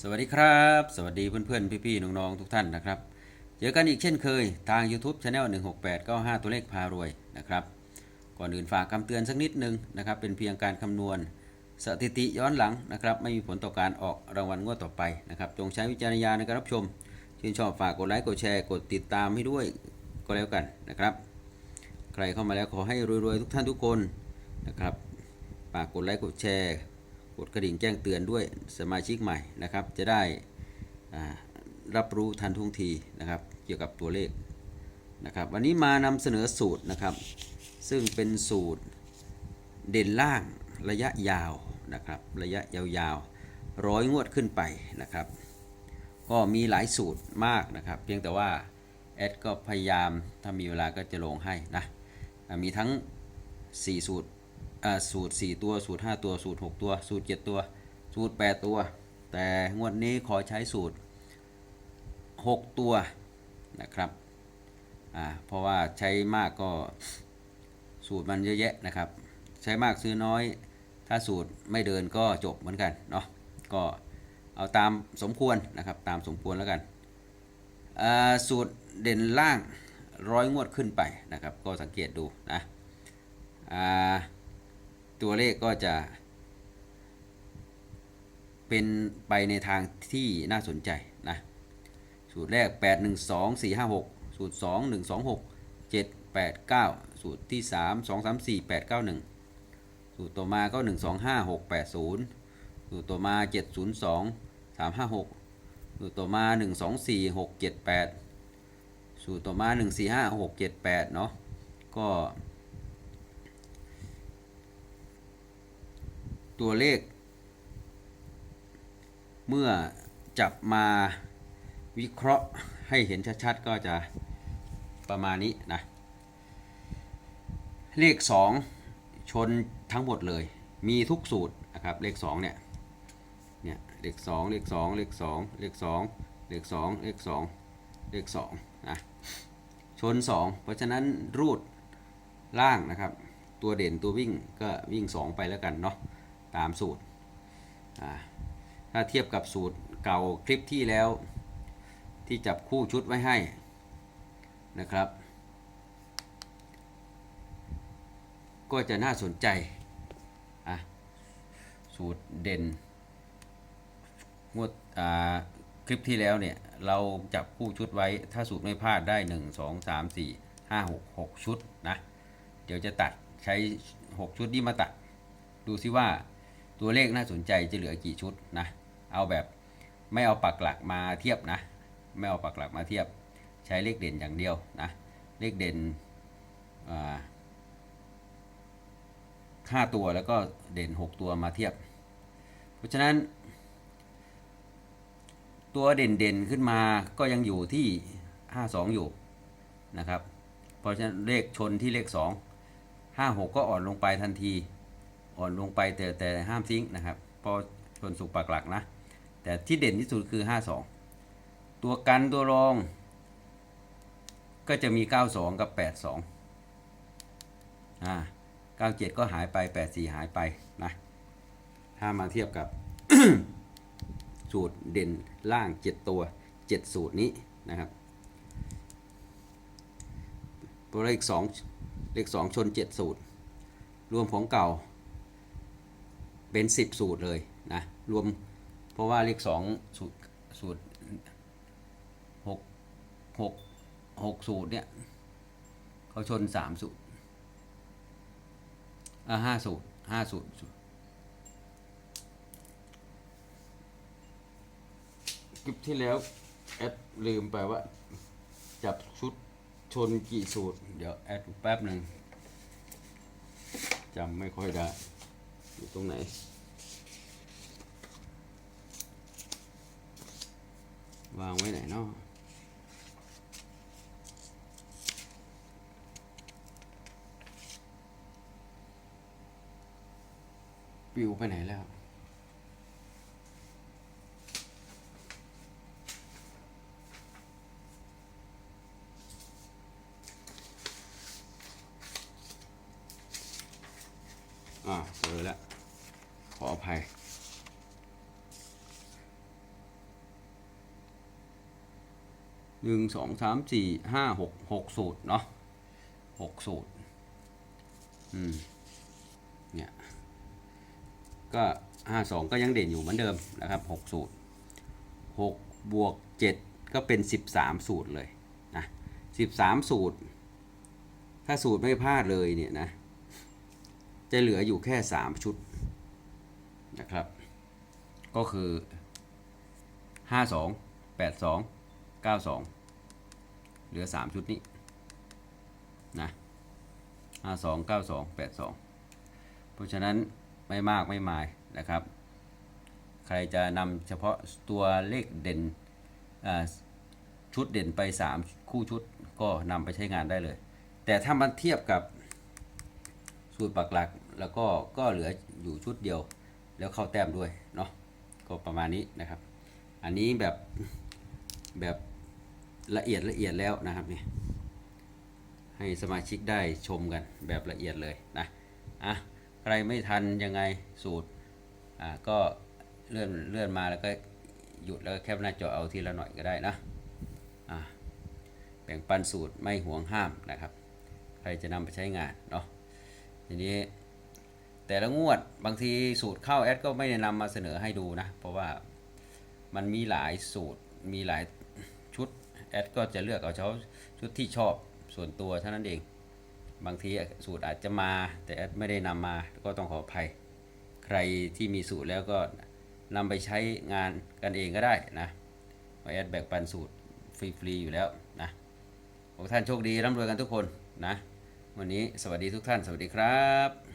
สวัสดีครับ สวัสดีเพื่อนๆ พี่ๆ น้องๆ ทุกท่านนะครับ เจอกันอีกเช่นเคยทาง YouTube Channel 16895 ตัวเลขพารวยนะครับ ก่อนอื่นฝากคำเตือนสักนิดนึงนะครับ เป็นเพียงการคำนวณสถิติย้อนหลังนะครับ ไม่มีผลต่อการออกรางวัลงวดต่อไปนะครับ จงใช้วิจารณญาณในการรับชม ชื่นชอบฝากกดไลค์ กดแชร์ กดติดตามให้ด้วยก็แล้วกันนะครับ ใครเข้ามาแล้วขอให้รวยๆ ทุกท่านทุกคนนะครับฝากกดไลค์ กดแชร์ กดกระดิ่งแจ้งเตือนด้วยสมาชิกใหม่นะครับ จะได้รับรู้ทันท่วงทีนะครับ เกี่ยวกับตัวเลขนะครับ วันนี้มานำเสนอสูตรนะครับ ซึ่งเป็นสูตรเด่นล่างระยะยาวนะครับ ระยะยาวๆร้อยงวดขึ้นไปนะครับ ก็มีหลายสูตรมากนะครับ เพียงแต่ว่าแอดก็พยายามถ้ามีเวลาก็จะลงให้นะมีทั้ง 4 สูตร สูตร 4 ตัว สูตร 5 ตัว สูตร 6 ตัว สูตร 7 ตัว สูตร 8 ตัว แต่งวดนี้ขอใช้สูตร 6 ตัวนะครับอ่าเพราะว่าใช้มากก็สูตรมันเยอะแยะนะครับ ใช้มากซื้อน้อย ถ้าสูตรไม่เดินก็จบเหมือนกันเนาะก็เอาตามสมควรนะครับตามสมควรแล้วกันอ่าสูตรเด่นล่างร้อยงวดขึ้นไปนะครับ ก็สังเกตดูนะอ่า ตัวเลขก็จะ เป็นไปในทางที่น่าสนใจนะสูตรแรก 8 1 2 4 5 6 สูตร 2 1 2 6 7 8 9 สูตรที่ 3 2 3 4 8 9 1 สูตรต่อมาก็ 1 2 5 6 8 0 สูตรต่อมา 7 0 2 3 5 6 สูตรต่อมา 1 2 4 6 7 8 สูตรต่อมา 1 4 5 6 7 8 เนาะก็ ตัวเลข เมื่อจับมาวิเคราะห์ให้เห็นชัดๆ ก็จะประมาณนี้นะ เลข 2 ชนทั้งหมดเลย มีทุกสูตรนะครับ เลข 2 เนี่ย เนี่ย เลข 2 เลข 2 เลข 2 เลข 2 เลข 2 เลข 2 เลข 2 นะ ชน 2 เพราะฉะนั้นรูดล่างนะครับ ตัวเด่นตัววิ่งก็วิ่ง 2 ไปแล้วกันเนาะ ตามสูตร ถ้าเทียบกับสูตรเก่าคลิปที่แล้ว ที่จับคู่ชุดไว้ให้นะครับ ก็จะน่าสนใจอะสูตรเด่นงวดอ่าคลิปที่แล้วเนี่ย เราจับคู่ชุดไว้ถ้าสูตรไม่พลาดได้ 1 2 3 4 5 6 6 ชุดนะ เดี๋ยวจะตัดใช้ 6 ชุดนี้มาตัด ดูซิว่า ตัวเลขน่าสนใจจะเหลือกี่ชุดนะ เอาแบบไม่เอาปักหลักมาเทียบนะ ไม่เอาปักหลักมาเทียบ ใช้เลขเด่นอย่างเดียวนะ เลขเด่นห้าตัวแล้วก็เด่น 6 ตัวมาเทียบ เพราะฉะนั้น ตัวเด่นเด่นๆขึ้นมาก็ยังอยู่ที่ 52 อยู่นะครับ เพราะฉะนั้นเลขชนที่เลข 2 56 ก็อ่อนลงไปทันที อ่อนลงไปแต่แต่ห้ามทิ้งนะครับเพอชนสุกปากหลักนะ แต่ที่เด่นที่สุดคือ 52 ตัวกันตัวรอง ก็จะมี 92 กับ 82อ่า97 ก็หายไป 84 หายไปนะถ้ามาเทียบกับ สูตรเด่นล่าง 7 ตัว 7 สูตรนี้นะครับตัวเลข2เลข 2 ชน 7 สูตร รวมของเก่า เป็น 10 สูตรเลยนะรวมเพราะว่าเลข2สูตรสูตร6 6 6สูตรเนี่ยเขาชน3สูตรอ่าห้าสูตรห้าสูตรคลิปที่แล้วแอดลืมไปว่า จับชุดชนกี่สูตร เดี๋ยวแอดแป๊บหนึ่งจำไม่ค่อยได้ อยู่ตรงไหน วางไว้ไหนเนาะปิวไปไหนแล้ว อ่าเจอแล้ว ขออภัย หนึ่งสองสามสี่ห้าหกหกสูตรเนาะหกสูตรอืมเนี่ยก็ห้าสองก็ยังเด่นอยู่เหมือนเดิมนะครับหกสูตรหกบวกเจ็ดก็เป็นสิบสามสูตรเลยนะสิบสามสูตร ถ้าสูตรไม่พลาดเลยเนี่ยนะจะเหลืออยู่แค่สามชุดนะครับ ก็คือห้าสองแปดสอง เก้าสองเหลือสามชุดนี้นะห้าสองเก้าสองแปดสองเพราะฉะนั้นไม่มากไม่มายนะครับ ใครจะนำเฉพาะตัวเลขเด่นชุดเด่นไป 3 คู่ชุดก็นำไปใช้งานได้เลย แต่ถ้ามันเทียบกับสูตรปักหลักแล้วก็ก็เหลืออยู่ชุดเดียว แล้วเข้าแต้มด้วยเนาะก็ประมาณนี้นะครับ อันนี้แบบแบบ ละเอียดละเอียดแล้วนะครับนี่ให้สมาชิกได้ชมกันแบบละเอียดเลยนะอะใครไม่ทันยังไงสูตรอ่าก็เลื่อนเลื่อนมาแล้วก็หยุดแล้วก็แคปหน้าจอเอาทีละหน่อยก็ได้นะอ่าแบ่งปันสูตรไม่ห่วงห้ามนะครับ ใครจะนำไปใช้งานเนาะทีนี้แต่ละงวดบางทีสูตรเข้าแอดก็ไม่ได้นำมาเสนอให้ดูนะ เพราะว่ามันมีหลายสูตรมีหลาย แอดก็จะเลือกเอาเฉพาะชุดที่ชอบส่วนตัวเท่านั้นเอง บางทีสูตรอาจจะมา แต่แอดไม่ได้นำมาก็ต้องขออภัย ใครที่มีสูตรแล้วก็นำไปใช้งานกันเองก็ได้นะเพราแอดแบ่งปันสูตรฟรีๆอยู่แล้วนะขอท่านโชคดีร่ำรวยกันทุกคนนะ วันนี้สวัสดีทุกท่าน สวัสดีครับ